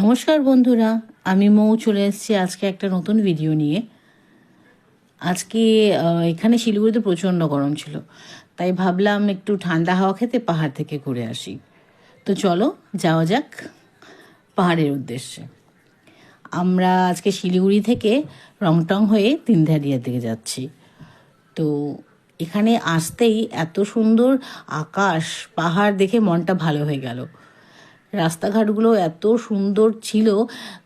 নমস্কার বন্ধুরা, আমি মৌ চলে এসেছি আজকে একটা নতুন ভিডিও নিয়ে। আজকে এখানে শিলিগুড়িতে প্রচণ্ড গরম ছিল, তাই ভাবলাম একটু ঠান্ডা হাওয়া খেতে পাহাড় থেকে ঘুরে আসি। তো চলো, যাওয়া যাক পাহাড়ের উদ্দেশ্যে। আমরা আজকে শিলিগুড়ি থেকে রংটং হয়ে তিনধারিয়ার দিকে যাচ্ছি। তো এখানে আসতেই এত সুন্দর আকাশ, পাহাড় দেখে মনটা ভালো হয়ে গেল। রাস্তাঘাটগুলো এত সুন্দর ছিল,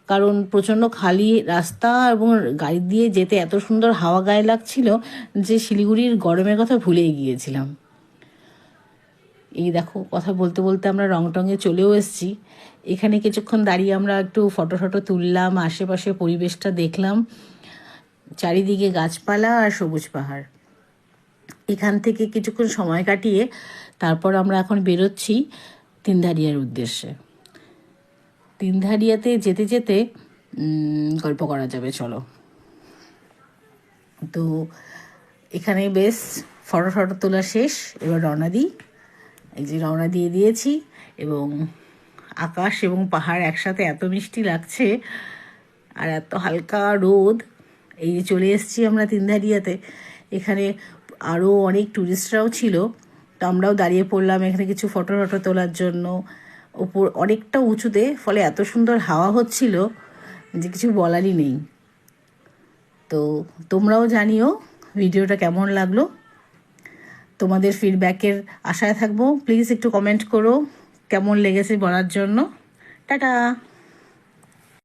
কারণ প্রচণ্ড খালি রাস্তা এবং গাড়ি দিয়ে যেতে এত সুন্দর হাওয়া গায়ে লাগছিল যে শিলিগুড়ির গরমের কথা ভুলেই গিয়েছিলাম। এই দেখো, কথা বলতে বলতে আমরা রংটংয়ে চলেও এসেছি। এখানে কিছুক্ষণ দাঁড়িয়ে আমরা একটু ফটো ফটো তুললাম, আশেপাশে পরিবেশটা দেখলাম। চারিদিকে গাছপালা আর সবুজ পাহাড়। এখান থেকে কিছুক্ষণ সময় কাটিয়ে তারপর আমরা এখন বেরোচ্ছি। তিনধারিয়ার উদ্দেশ্যে। তিনধারিয়াতে যেতে যেতে গল্প করা যাবে, চলো। তো এখানে বেশ, ফটো ফটো তোলা শেষ, এবার রওনা দিই। এই যে রওনা দিয়ে দিয়েছি, এবং আকাশ এবং পাহাড় একসাথে এত মিষ্টি লাগছে, আর এত হালকা রোদ। এই যে চলে এসেছি আমরা তিনধারিয়াতে। এখানে আরও অনেক ট্যুরিস্টরাও ছিল। তো আমরাও দাঁড়িয়ে পড়লাম এখানে কিছু ফটো টটো তোলার জন্য। ওপর অনেকটা উঁচুতে, ফলে এত সুন্দর হাওয়া হচ্ছিল যে কিছু বলারই নেই। তো তোমরাও জানিও ভিডিওটা কেমন লাগল। তোমাদের ফিডব্যাকের আশায় থাকব। প্লিজ একটু কমেন্ট করো, কেমন লেগেছে বলার জন্য। টাটা!